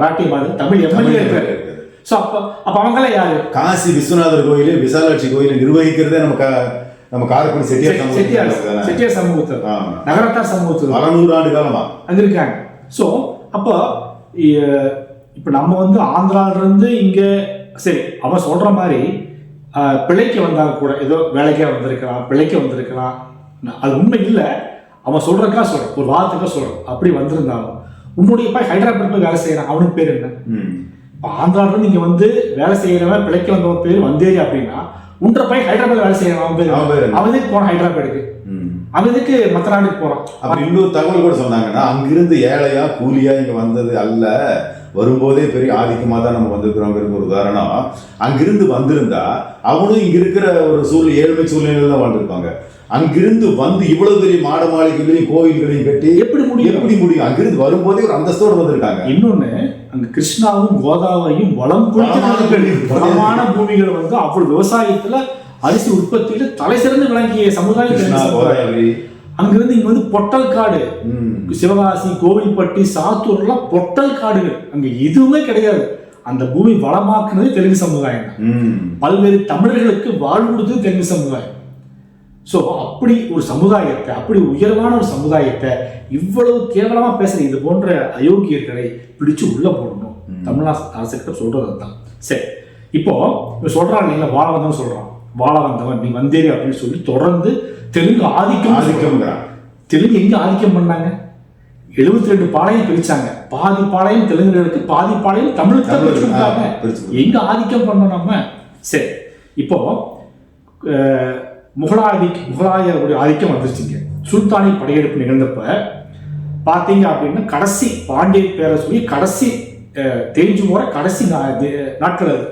மராட்டிய மாநிலம் தமிழ் எம்எல்ஏ இருக்காரு. ஸோ அப்போ அப்போ அவங்களாம் யாரு? காசி விஸ்வநாதர் கோயில் விசாலாட்சி கோயில் நிர்வகிக்கிறதே நம்ம நம்ம காரைக்குடி செட்டியார் செட்டியார். செட்டியார் சமூகத்தில். நகரத்தார் சமூகத்தில். பல நூறு ஆண்டு காலமா? அங்க இருக்காங்க ஸோ அப்போ இப்போ நம்ம வந்து ஆந்திரால இருந்து இங்க சரி அவன் சொல்ற மாதிரி பிழைக்க வந்தாங்க கூட ஏதோ வேலைக்கே வந்திருக்கலாம் பிழைக்க வந்திருக்கலாம். அது உண்மை இல்லை. அவன் சொல்றதுக்கா சொல்றான். ஒரு வாரத்துக்கா சொல்றான். அப்படி வந்திருந்தாலும். உன்னுடைய போய் ஹைதராபாத் போய் வேலை செய்யறான் அவனுக்கு பேர் என்ன. இப்போ ஆந்திரால இருந்து இங்க வந்து வேலை செய்யறவன் பிழைக்க வந்தவன் பேர் வந்தேரி அப்படின்னா உன்ற போய் ஹைதராபாத் வேலை செய்யறான் அவன் பேர் அவன் பேர் என்ன? அவன் எதுக்கு போறான் ஹைதராபாத்துக்கு. ம். அவன் எதுக்கு மற்ற நாட்டுக்கு போறான். அப்ப இன்னொரு தகவல் கூட சொன்னாங்கன்னா அங்கிருந்து ஏழையா கூலியா இங்க வந்தது அல்ல. வரும்போதே பெரிய ஆதிக்கமா தான் நம்ம வந்திருக்கிறோங்கிற ஒரு உதாரணம். அங்கிருந்து வந்திருந்தா அவனும் இங்க இருக்கிற ஒரு சூழ்நிலை ஏழ்மை சூழ்நிலையில தான் வாழ்ந்திருப்பாங்க. அங்கிருந்து வந்து இவ்வளவு பெரிய மாட மாளிகைகளையும் கோயில்களையும் கட்டி எப்படி முடியும்? எப்படி முடியும்? அங்கிருந்து வரும்போதே ஒரு அந்தஸ்தோடு வந்திருக்காங்க. இன்னொன்னு அங்க கிருஷ்ணாவும் கோதாவரியும் வளம் வளமான பூமிகள். வந்து அவ்வளவு விவசாயத்துல அரிசி உற்பத்தியில தலை சிறந்து விளங்கிய சமுதாயம். கோதாவரி. அங்கிருந்து இங்க வந்து பொட்டல் காடு. சிவகாசி கோவில்பட்டி சாத்தூர் எல்லாம் பொட்டல் காடுகள். அங்க எதுவுமே கிடையாது. அந்த பூமி வளமாக்குனது தெலுங்கு சமுதாயம். பல்வேறு தமிழர்களுக்கு வாழ்வு கொடுத்தது தெலுங்கு சமுதாயம். ஸோ அப்படி ஒரு சமுதாயத்தை அப்படி உயர்வான ஒரு சமுதாயத்தை இவ்வளவு கேவலமா பேசுற இது போன்ற அயோக்கியர்களை பிடிச்சு உள்ள போடணும். தமிழ்நாடு அரசுகிட்ட சொல்றது அதுதான். சரி. இப்போ இவன் சொல்றான் இல்லைங்களா வாழ வந்தவன் சொல்றான். வாழ வந்தவன் நீ வந்தேரி அப்படின்னு சொல்லி தொடர்ந்து தெலுங்கு ஆதிக்கம். ஆதிக்கம்ங்கிறான். தெலுங்கு எங்க ஆதிக்கம் பண்ணாங்க? எழுபத்தி ரெண்டு பாளையம் பிரிச்சாங்க. பாதி பாளையம் தெலுங்குகளுக்கு பாதி பாளையம் தமிழுக்கு தான் பிரிச்சு தமிழ், பிரிச்சு. எங்க ஆதிக்கம் பண்ணோம் நம்ம? சரி. இப்போ அஹ், முகலாய முகலாயருடைய ஆதிக்கம் வந்துருச்சுங்க சுல்தானி படையெடுப்பு நிகழ்ந்தப்ப பார்த்தீங்க அப்படின்னா கடைசி பாண்டிய பேரரசுடைய கடைசி அஹ், தேஞ்சு போற கடைசி நாட்கள் அது.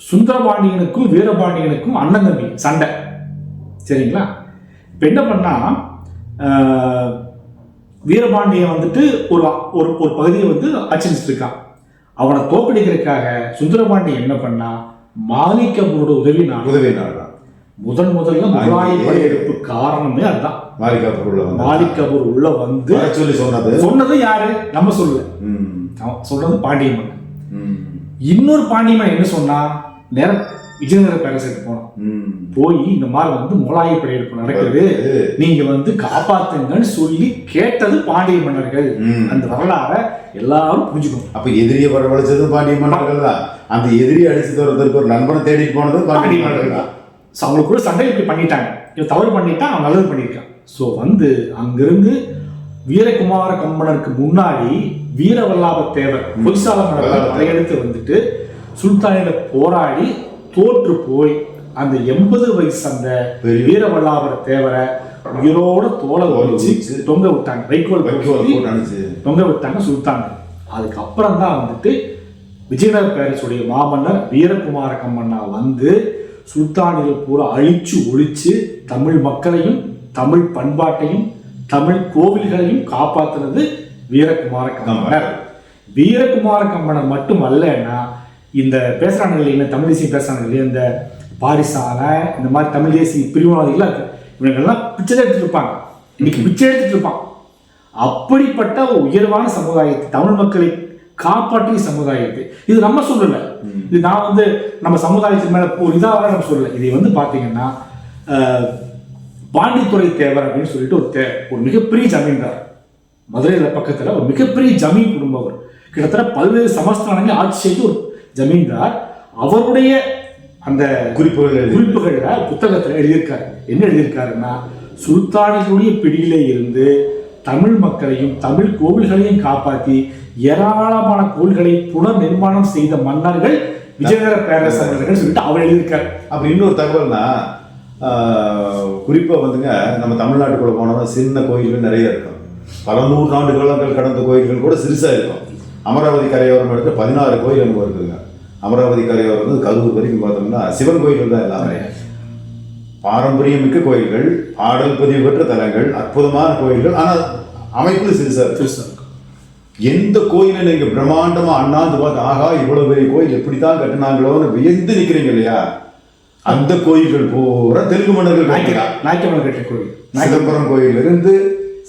சுந்தரபாண்டியனுக்கும் வீரபாண்டியனுக்கும் அண்ணன் தம்பி சண்டை. சரிங்களா? இப்போ என்ன பண்ணா வீரபாண்டியன் வந்துட்டு ஒரு ஒரு ஒரு பகுதியை வந்து ஆட்சிச்சிட்டு இருக்கான் அவனை தோக்கடிக்கிறதுக்காக சுந்தரபாண்டியன் என்ன பண்ணா மாலிகபூரோட உதவி நான் உதவி நாடுறான் முதன் முதல்ல முகலாய படையெடுப்பு காரணமே அதுதான். மாலிகா பொருள் வந்து மாலிக் கபூர் உள்ள வந்து சொல்லி சொன்னது. சொன்னது யாரு? நம்ம சொல்லல. சொன்னது பாண்டிய மன்னன். இன்னொரு பாண்டிய மன்னன் என்ன சொன்னா நேரம் விஜயநகர பேரரசுக்கு போனான். ம். போய் இந்த மாதிரி வந்து முகலாய படையெடுப்பு நடக்குது. நீங்க வந்து காப்பாத்துங்கன்னு சொல்லி கேட்டது பாண்டிய மன்னர்கள். அந்த வரலாறை எல்லாரும் புரிஞ்சுக்கணும். அப்ப எதிரியை வரவழைச்சது பாண்டிய மன்னர்கள் தான். அந்த எதிரியை அடிச்சு தோறதற்கு ஒரு நண்பனை தேடிட்டு போனது பாண்டிய மன்னர்கள் தான். ஸோ அவங்களுக்கு கூட சண்டை இப்படி பண்ணிட்டாங்க. இவன் தவறு பண்ணிட்டான் அவன் நல்லது பண்ணியிருக்கான். ஸோ வந்து அங்கிருந்து வீரகுமார கம்பனருக்கு முன்னாடி வீரவல்லாப தேவர் பொய்சால மன்னர்கள் வல்லாப தேவர். படையெடுத்து வந்துட்டு சுல்தானிட போராடி தோற்று போய் அந்த எண்பது வயசு அந்த வீரவல்லாபர தேவரை உயிரோட தோலை ஒழிச்சு தொங்க விட்டாங்க. வைக்கோல் தொங்க விட்டாங்க சுல்தான். அதுக்கப்புறம் தான் வந்துட்டு விஜயநகர பேரரசுடைய மாமன்னர் வீரகுமார கம்மன்னா வந்து சுல்தானிகள் பூரா அழிச்சு ஒழிச்சு தமிழ் மக்களையும் தமிழ் பண்பாட்டையும் தமிழ் கோவில்களையும் காப்பாத்துனது வீரகுமார கம்மனர் வீரகுமார கம்மனர் மட்டும் அல்லன்னா இந்த பேசுறாங்க இல்லைங்க தமிழ் தேசியம் பேசுறாங்க இல்லையா இந்த பாரிசாலை இந்த மாதிரி தமிழ் தேசிய பிரிவினவாதிகளாக இருக்கு. இவங்கெல்லாம் பிச்சை எடுத்துட்டு இருப்பாங்க. இன்னைக்கு பிச்சை எடுத்துட்டு இருப்பான் அப்படிப்பட்ட ஒரு உயர்வான சமுதாயத்தை தமிழ் மக்களை காப்பாற்றிய சமுதாயத்தை. இது நம்ம சொல்லல இது நான் வந்து நம்ம சமுதாயத்துக்கு மேல ஒரு இதாக நம்ம சொல்லல இதை வந்து பாத்தீங்கன்னா பாண்டித்துறை தேவர் அப்படின்னு சொல்லிட்டு ஒரு தே ஒரு மிகப்பெரிய ஜமீன்தார். மதுரையில் பக்கத்துல ஒரு மிகப்பெரிய ஜமீன் குடும்பம் அவர். கிட்டத்தட்ட பல்வேறு சமஸ்தானங்களை ஆட்சி செய்த ஒரு ஜமீன்தார். அவருடைய அந்த குறிப்புகள் குறிப்புகள்ல புத்தகத்துல எழுதியிருக்காரு. என்ன எழுதியிருக்காருன்னா சுல்தானிகளுடைய பிடியிலே இருந்து தமிழ் மக்களையும் தமிழ் கோவில்களையும் காப்பாற்றி ஏராளமான கோவில்களை புனர் நிர்மாணம் செய்த மன்னர்கள் விஜயநகர பேரரசு மன்னர்கள் சொல்லிட்டு அவர் எழுதியிருக்காரு. அப்படி இன்னொரு தகவல்னா ஆஹ், குறிப்பா வந்துங்க நம்ம தமிழ்நாட்டுக்குள்ள போனோம்னா சின்ன கோயில்கள் நிறைய இருக்கும். பல நூறு ஆண்டு காலங்கள் கடந்த கோயில்கள் கூட சிறுசா இருக்கும். அமராவதி கரையோரம் எடுத்து பதினாறு கோயில் அங்கே இருக்குதுங்க அமராவதி கரையோரம் வந்து கரூர் வரைக்கும் பார்த்தோம்னா சிவன் கோயில்கள் தான் எல்லாமே. பாரம்பரியமிக்க கோயில்கள் பாடல் பதிவு பெற்ற தலங்கள் அற்புதமான கோயில்கள் ஆனால் அமைப்பு சிறுசா இருக்கும் எந்த கோயிலை நீங்க பிரம்மாண்டமா அண்ணாந்து பார்த்து ஆகா இவ்வளவு பெரிய கோயில் எப்படித்தான் கட்டினாங்களோன்னு வியந்து நிக்கிறீங்க இல்லையா? அந்த கோயில்கள் பூரா தெலுங்கு மன்னர்கள் கட்டினா நாய்க்கமலை கட்டிய சிதம்பரம் கோயில் இருந்து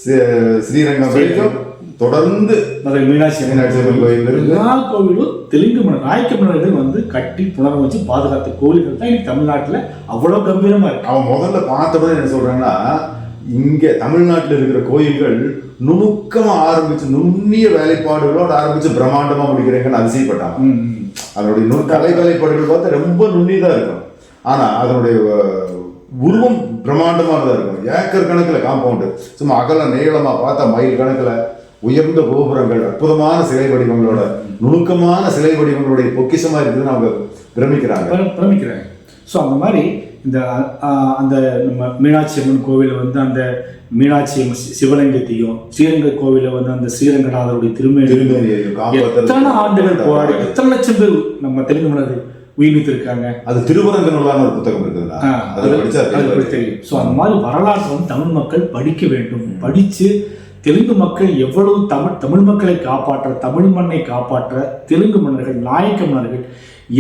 சி- ஸ்ரீரங்கம் வரைக்கும் தொடர்ந்து மதுரை மீனாட்சி மீனாட்சி கோயில். எல்லா கோவிலும் தெலுங்கு மன்னர் நாயக்க மன்னர்கள் வந்து கட்டி புனரம் வச்சு பாதுகாத்த கோவில்கள் தான் இன்னைக்கு தமிழ்நாட்டுல அவ்வளவு கம்பீரமா இருக்கு. அவன் முதல்ல பார்த்தப்ப என்ன சொல்றாங்கன்னா இங்க தமிழ்நாட்டில் இருக்கிற கோயில்கள் நுணுக்கமா ஆரம்பிச்சு நுண்ணிய வேலைப்பாடுகளோட ஆரம்பிச்சு பிரம்மாண்டமா முடிக்கிறீங்கன்னு அதிசயப்பட்டாங்க. அதனுடைய நுண் கலை வேலைப்பாடுகள் பார்த்தா ரொம்ப நுண்ணியதா இருக்கும். ஆனா அதனுடைய உருவம் பிரம்மாண்டமானதா இருக்கும். ஏக்கர் கணக்குல காம்பவுண்டு சும்மா அகல நீளமா பார்த்தா மைல் கணக்குல. உயர்ந்த கோபுரங்கள் அற்புதமான சிலை வடிவங்களோட நுணுக்கமான சிலை வடிவங்களுடைய பொக்கிஷமா இருக்குதுன்னு அவங்க பிரமிக்கிறாங்க. பிர- பிரமிக்கிறாங்க. ஸோ அந்த மாதிரி இந்த அந்த நம்ம மீனாட்சி அம்மன் கோவிலில் வந்து அந்த மீனாட்சி அம்மன் சிவலிங்கத்தையும் ஸ்ரீரங்க கோவிலில் வந்து அந்த ஸ்ரீரங்கநாதருடைய காப்பாத்தல் எத்தனை ஆண்டுகள் போராடி எத்தனை லட்சம் பேர் நம்ம தெலுங்கு மன்னர்கள் உயிர் நீத்திருக்காங்க அது திருவரங்கநூலான ஒரு புத்தகம். பற்றி தெரியும். ஸோ அந்த மாதிரி வரலாற்றை வந்து தமிழ் மக்கள் படிக்க வேண்டும். படித்து தெலுங்கு மக்கள் எவ்வளவு தமிழ் தமிழ் மக்களை காப்பாற்ற தமிழ் மண்ணை காப்பாற்ற தெலுங்கு மன்னர்கள் நாயக்க மன்னர்கள்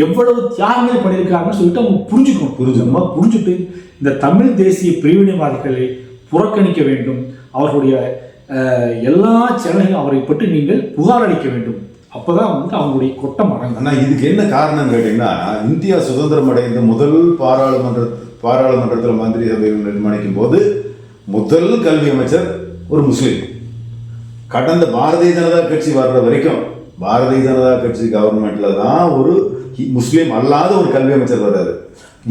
எவ்வளவு தியாகங்கள் பண்ணியிருக்காங்கன்னு சொல்லிட்டு அவங்க புரிஞ்சுக்கணும். புரிஞ்சுக்கணும் புரிஞ்சுட்டு இந்த தமிழ் தேசிய பிரிவினைவாதிகளை புறக்கணிக்க வேண்டும். அவர்களுடைய எல்லா சேனல்களும் அவரை பற்றி நீங்கள் புகார் அளிக்க வேண்டும். அப்பதான் வந்து அவங்களுடைய கொட்டம் அடங்கும் ஆனால் இதுக்கு என்ன காரணம் கேட்டீங்கன்னா இந்தியா சுதந்திரம் அடைந்த முதல் பாராளுமன்ற பாராளுமன்றத்தில் மந்திரி சபையில் நிர்மாணிக்கும் போது முதல் கல்வி அமைச்சர் ஒரு முஸ்லீம். கடந்த பாரதிய ஜனதா கட்சி வர்ற வரைக்கும் பாரதிய ஜனதா கட்சி கவர்மெண்ட்ல தான் ஒரு முஸ்லீம் அல்லாத ஒரு கல்வி அமைச்சர் வர்றாரு.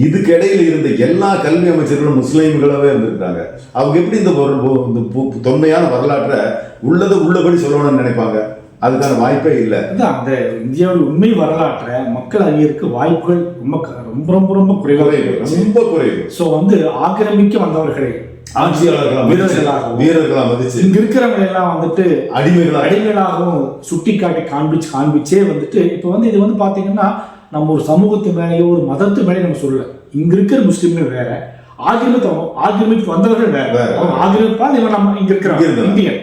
இதுக்கிடையில் இருந்த எல்லா கல்வி அமைச்சர்களும் முஸ்லீம்களாவே இருந்திருக்காங்க அவங்க எப்படி இந்த தொன்மையான வரலாற்றை உள்ளதை உள்ளபடி சொல்லணும்னு நினைப்பாங்க? அதுக்கான வாய்ப்பே இல்லை. அந்த இந்தியாவோட உண்மை வரலாற்றை மக்கள் அறியறதுக்கு வாய்ப்புகள் ரொம்ப ரொம்ப ரொம்ப ரொம்ப குறைவாக குறைவு ரொம்ப குறைவு. ஸோ வந்து ஆக்கிரமிக்க வந்தவர்களை ஆட்சியாளர்களா வீரர்களாகவும். வீரர்களா மதிச்சு இங்க இருக்கிறவங்க எல்லாம் வந்துட்டு அடிமைகளா அடிமைகளாகவும் சுட்டி காட்டி காண்பிச்சு காண்பிச்சே வந்துட்டு இப்போ வந்து இது வந்து பாத்தீங்கன்னா நம்ம ஒரு சமூகத்து மேலேயோ ஒரு மதத்து மேலேயோ நம்ம சொல்லல. இங்க இருக்கிற முஸ்லீம்கள் வேற ஆக்கிரமித்து ஆக்கிரமித்து வந்தவர்கள் வேற. ஆக்கிரமிப்பால் இவன் நம்ம இங்க இருக்கிறோம். இந்தியன்.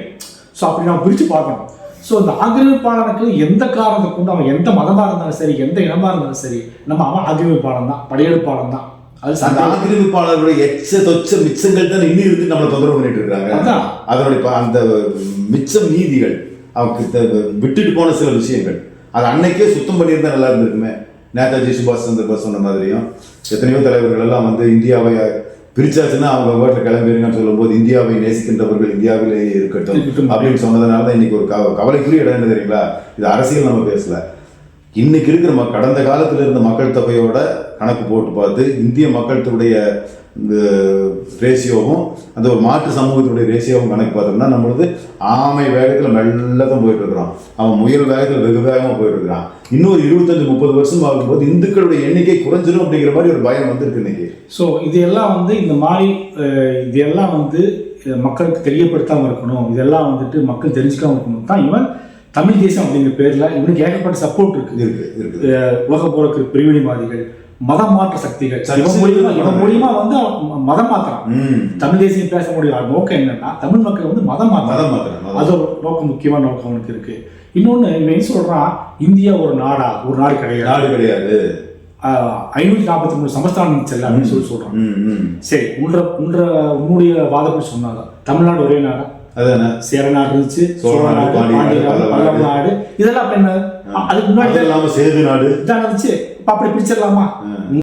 ஸோ அப்படி நம்ம பிரிச்சு பார்க்கணும். ஸோ இந்த ஆக்கிரமிப்பாளனுக்கு எந்த காரணத்தை கொண்டு அவன் எந்த மதமா இருந்தாலும் சரி எந்த இனமா இருந்தாலும் சரி நம்ம அவன் ஆக்கிரமிப்பாளன் தான் படையெடுப்பாளன் தான். அது அந்த ஆக்கிரமிப்பாளர்களுடைய எச்ச தொச்ச மிச்சங்கள் தான் இன்னும் இருந்து நம்மளை தொந்தரவு பண்ணிட்டு இருக்காங்க. அதான். அதனுடைய அந்த மிச்சம் நீதிகள் அவங்க த- விட்டுட்டு போன சில விஷயங்கள். அது அன்னைக்கே சுத்தம் பண்ணியிருந்தா நல்லா இருந்திருக்குமே. நேதாஜி சுபாஷ் சந்திர போஸ் சொன்ன மாதிரியும் எத்தனையோ தலைவர்கள் எல்லாம் வந்து இந்தியாவை பிரிச்சாச்சுன்னா அவங்க வீட்டில் கிளம்பிடுங்கன்னு சொல்லும்போது இந்தியாவை நேசிக்கின்றவர்கள் இந்தியாவிலேயே இருக்கட்டும். அப்படின்னு சொன்னதுனால தான் இன்னைக்கு ஒரு கவ- கவலைக்குரிய இடம் என்ன தெரியுங்களா? இது அரசியல் நம்ம பேசல. இன்னைக்கு இருக்கிற ம- கடந்த காலத்தில் இருந்த மக்கள் தொகையோட கணக்கு போட்டு பார்த்து இந்திய மக்களுடைய இந்த ரேஷியோவும் அந்த ஒரு மாற்று சமூகத்துடைய ரேஷியோவும் கணக்கு பார்த்தோம்னா நம்மளது ஆமை வேகத்தில் மெல்ல தான் போயிட்டு இருக்கிறோம். அவன் முயல் வேகத்தில் வெகு வேகமாக போயிட்டு இருக்கிறான். இன்னொரு இருபத்தஞ்சு முப்பது வருஷம் ஆகும்போது இந்துக்களுடைய எண்ணிக்கை குறைஞ்சிடும் அப்படிங்கிற மாதிரி ஒரு பயம் வந்திருக்கு இன்னைக்கு. ஸோ இதெல்லாம் வந்து இந்த மாதிரி இதெல்லாம் வந்து மக்களுக்கு தெரியப்படுத்தாமல் இருக்கணும். இதெல்லாம் வந்துட்டு மக்கள் தெரிஞ்சுக்காமல் இருக்கணும் தான் இவன் தமிழ் தேசம் அப்படிங்கிற பேரில் இவனுக்கு ஏகப்பட்ட சப்போர்ட் இருக்கு. இருக்கு இருக்குது உலக போருக்கு பிரிவினைவாதிகள் மதம் மாற்ற சக்திகள் இவன் மூலியமா இவன் மூலியமா வந்து மதம் மாத்துறான். ம். தமிழ் தேசியம் பேச முடியாத நோக்கம் என்னன்னா தமிழ் மக்கள் வந்து மதம் மாத்திரம் மதம் அது ஒரு நோக்கம் முக்கியமான நோக்கம் அவனுக்கு இருக்கு. இன்னொன்னு இவன் சொல்றான்? இந்தியா ஒரு நாடா ஒரு நாடு கிடையாது. நாடு கிடையாது. ஐநூத்தி நாற்பத்தி மூணு சமஸ்தானம் செல்ல அப்படின்னு சொல்லி சொல்றான். சரி உன்ற உன்ற உன்னுடைய வாதப்படி சொன்னாங்க தமிழ்நாடு ஒரே நாடு? அதானே சேர நாடு இருந்துச்சு சோழ சோழ நாடு, நாடு பாண்டிய நாடு, இதெல்லாம் என்ன? அதுக்கு முன்னாடி சேது நாடு. இதான் இருந்துச்சு. அப்ப அப்படி பிரிச்சிடலாமா? ஆ.